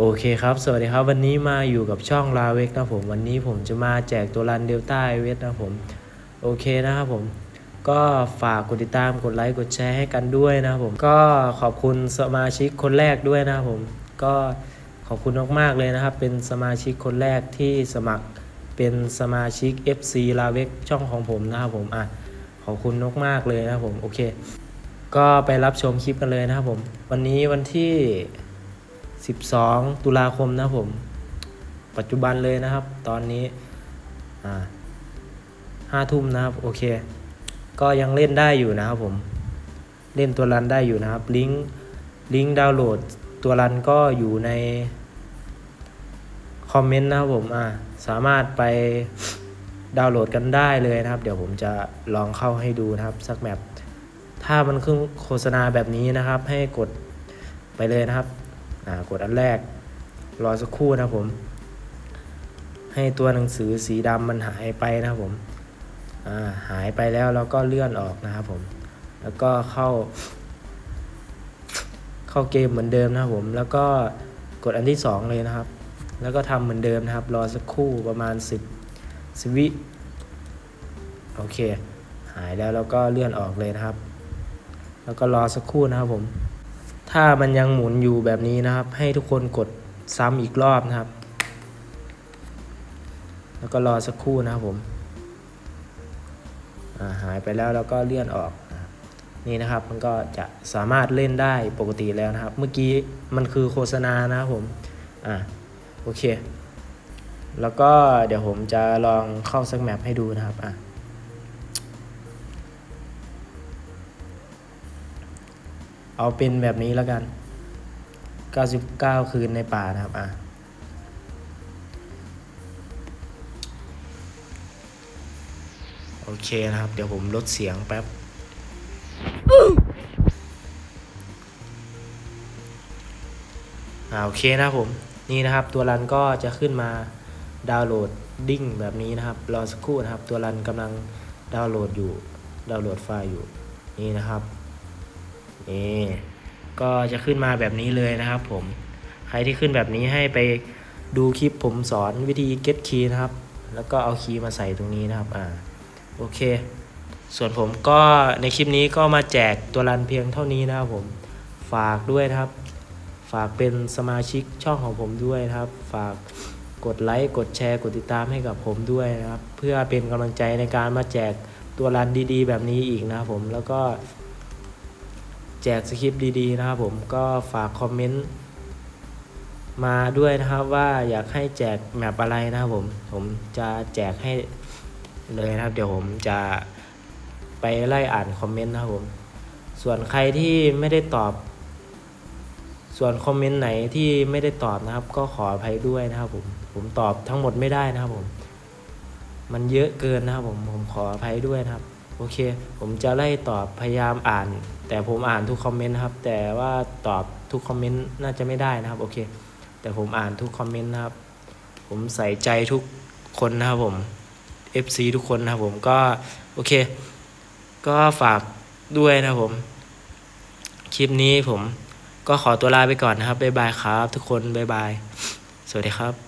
โอเคครับ สวัสดีครับ วันนี้มาอยู่กับช่องลาเวกนะผม วันนี้ผมจะมาแจกตัวรันเดลต้าเวสนะผม โอเคนะครับผม ก็ฝากกดติดตาม กดไลค์ กดแชร์ให้กันด้วยนะครับผม ก็ขอบคุณสมาชิกคนแรกด้วยนะครับผม ก็ขอบคุณมากๆเลยนะครับ เป็นสมาชิกคนแรกที่สมัครเป็นสมาชิก FC ลาเวกช่องของผมนะครับผม อะ ขอบคุณมากๆเลยนะครับผม โอเค ก็ไปรับชมคลิปกันเลยนะครับผม วันนี้วันที่ 12 ตุลาคมนะผม ปัจจุบันเลยนะครับ ตอนนี้ห้าทุ่มนะครับ โอเค ก็ยังเล่นได้อยู่นะครับผม เล่นตัวรันได้อยู่นะครับ ลิงก์ลิงก์ดาวน์โหลดตัวรันก็อยู่ในคอมเมนต์นะครับผมอ่าสามารถไปดาวน์โหลดกันได้เลยนะครับ เดี๋ยวผมจะลองเข้าให้ดูนะครับสักแมปถ้ามันขึ้นโฆษณาแบบนี้นะครับ ให้กดไปเลยนะครับ กดอันแรก รอสักครู่นะครับผม ให้ตัวหนังสือสีดำมันหายไปนะครับผมาหายไปแล้วเราก็เลื่อนออกนะครับผม แล้วก็เข้า เข้าเกมเหมือนเดิมนะครับผม แล้วก็กดอันที่สองเลยนะครับ แล้วก็ทำเหมือนเดิมนะครับ รอสักครู่ประมาณสิบสวิโอเค หายแล้วแล้วก็เลื่อนออกเลยนะครับ แล้วก็รอสักครู่นะครับผม ถ้ามันยังหมุนอยู่แบบนี้นะครับ ให้ทุกคนกดซ้ำอีกรอบนะครับ แล้วก็รอสักครู่นะครับผมาหายไปแล้วแล้วก็เลื่อนออกนี่นะครับมันก็จะสามารถเล่นได้ปกติแล้วนะครับ เมื่อกี้มันคือโฆษณานะครับผมอ่าโอเค แล้วก็เดี๋ยวผมจะลองเข้าสักแมปให้ดูนะครับอะ เอาเป็นแบบนี้แล้วกัน 99 คืนในป่านะครับ อะ โอเคนะครับ เดี๋ยวผมลดเสียงแป๊บ อ่า โอเคนะครับผม นี่นะครับ ตัวรันก็จะขึ้นมาดาวน์โหลดดิ้งแบบนี้นะครับ รอสักครู่นะครับ ตัวรันกำลังดาวน์โหลดอยู่ ดาวน์โหลดไฟล์อยู่ นี่นะครับ นี่ก็จะขึ้นมาแบบนี้เลยนะครับผม ใครที่ขึ้นแบบนี้ให้ไปดูคลิปผมสอนวิธี get key นะครับ แล้วก็เอาคีย์มาใส่ตรงนี้นะครับอ่าโอเค ส่วนผมก็ในคลิปนี้ก็มาแจกตัวรันเพียงเท่านี้นะครับผมฝากด้วยนะครับ ฝากเป็นสมาชิกช่องของผมด้วยนะครับ ฝากกดไลค์กดแชร์กดติดตามให้กับผมด้วยนะครับ เพื่อเป็นกำลังใจในการมาแจกตัวรันดีๆ แบบนี้อีกนะครับผมแล้วก็ แจกสคริปต์ดีๆนะครับผมก็ฝากคอมเมนต์มาด้วยนะครับว่าอยากให้แจกแมปอะไรนะครับผมผมจะแจกให้เลยนะครับ เดี๋ยวผมจะไปไล่อ่านคอมเมนต์นะครับผมส่วนใครที่ไม่ได้ตอบ ส่วนคอมเมนต์ไหนที่ไม่ได้ตอบนะครับ ก็ขออภัยด้วยนะครับผมผมตอบทั้งหมดไม่ได้นะครับผม มันเยอะเกินนะครับผมผมขออภัยด้วยนะครับ โอเค ผมจะไล่ตอบพยายามอ่าน แต่ผมอ่านทุกคอมเมนต์นะครับ แต่ว่าตอบทุกคอมเมนต์น่าจะไม่ได้นะครับ โอเค แต่ผมอ่านทุกคอมเมนต์นะครับ ผมใส่ใจทุกคนนะครับผม FC ทุกคนนะครับผมก็โอเค ก็ฝากด้วยนะครับผม คลิปนี้ผมก็ขอตัวลาไปก่อนนะครับบ๊ายบายครับ ทุกคนบ๊ายบาย สวัสดีครับ